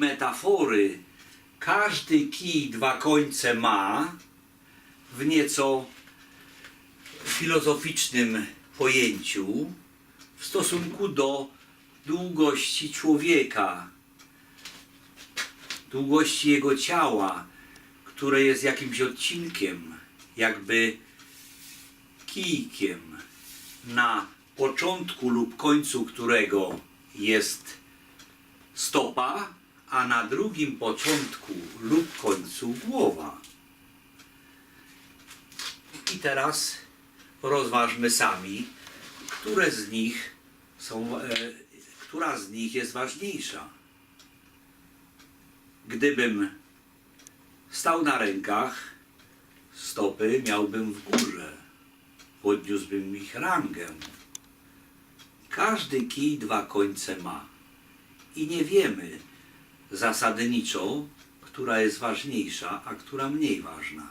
metafory. Każdy kij dwa końce ma w nieco filozoficznym pojęciu w stosunku do długości człowieka, długości jego ciała, które jest jakimś odcinkiem, jakby kijkiem, na początku lub końcu którego jest stopa, a na drugim początku lub końcu głowa. I teraz rozważmy sami, które z nich są, e, która z nich jest ważniejsza. Gdybym stał na rękach, stopy miałbym w górze, podniósłbym ich rangę. Każdy kij dwa końce ma i nie wiemy zasadniczą, która jest ważniejsza, a która mniej ważna.